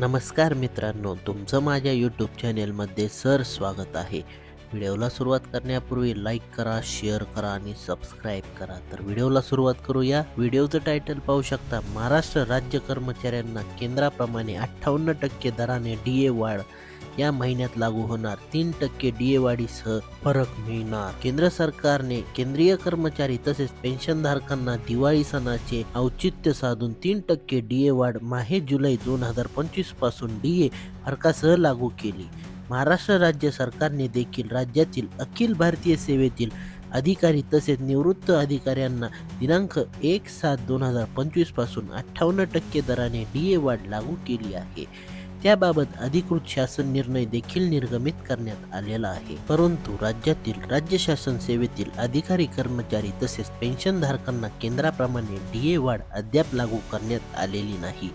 नमस्कार मित्रांनो तुमचं माझ्या यूट्यूब चॅनेलमध्ये सर स्वागत आहे. व्हिडिओला सुरुवात करण्यापूर्वी लाईक करा शेअर करा आणि सबस्क्राईब करा. तर व्हिडिओला सुरुवात करूया. व्हिडिओचं टायटल पाहू शकता महाराष्ट्र राज्य कर्मचाऱ्यांना केंद्राप्रमाणे अठ्ठावन्न टक्के दराने डी ए वाढ. या महिन्यात लागू होणार तीन टक्के डी वाढीसह फरक मिळणार. केंद्र सरकारने केंद्रीय कर्मचारी तसेच पेन्शनधारकांना दिवाळी सणाचे औचित्य साधून तीन टक्के डी ए वाढ माहे जुलै दोन हजार पंचवीसपासून डी ए फरकासह लागू केली. महाराष्ट्र राज्य सरकारने देखील राज्यातील अखिल भारतीय सेवेतील अधिकारी तसेच निवृत्त अधिकाऱ्यांना दिनांक एक सात दोन हजार पंचवीसपासून अठ्ठावन्न टक्के दराने डी ए वाढ लागू केली आहे. त्याबाबत अधिकृत शासन निर्णय देखील निर्गमित करण्यात आलेला आहे. परंतु राज्यातील राज्य शासन सेवेतील अधिकारी कर्मचारी तसेच पेन्शनधारकांना केंद्राप्रमाणे डी ए वाढ अद्याप लागू करण्यात आलेली नाही.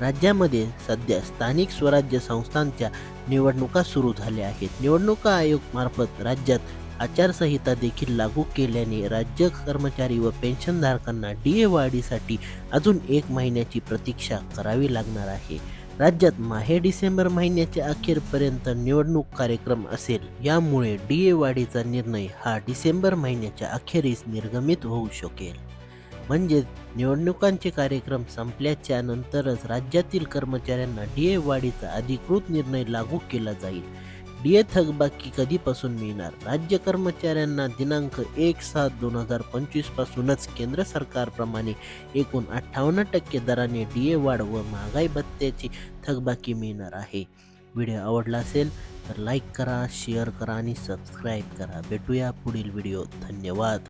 राज्यामध्ये सध्या स्थानिक स्वराज्य संस्थांच्या निवडणुका सुरू झाल्या आहेत. निवडणुका आयोग मार्फत राज्यात आचारसंहिता देखील लागू केल्याने राज्य कर्मचारी व पेन्शनधारकांना डी ए वाढीसाठी अजून एक महिन्याची प्रतीक्षा करावी लागणार आहे. राज्यात माहे डिसेंबर महिन्याच्या अखेरपर्यंत निवडणूक कार्यक्रम असेल. यामुळे डी ए वाढीचा निर्णय हा डिसेंबर महिन्याच्या अखेरीस निर्गमित होऊ शकेल. म्हणजेच निवडणुकांचे कार्यक्रम संपल्याच्या नंतरच राज्यातील कर्मचाऱ्यांना डी ए वाढीचा अधिकृत निर्णय लागू केला जाईल. डी ए थकबाकी कधीपासून मिळणार. राज्य कर्मचाऱ्यांना दिनांक एक सात दोन हजार पंचवीस पासूनच केंद्र सरकारप्रमाणे एकूण अठ्ठावन्न टक्के दराने डी ए वाढ व महागाई भत्त्याची थकबाकी मिळणार आहे. व्हिडिओ आवडला असेल तर लाईक करा शेअर करा आणि सबस्क्राईब करा. भेटूया पुढील व्हिडिओ धन्यवाद.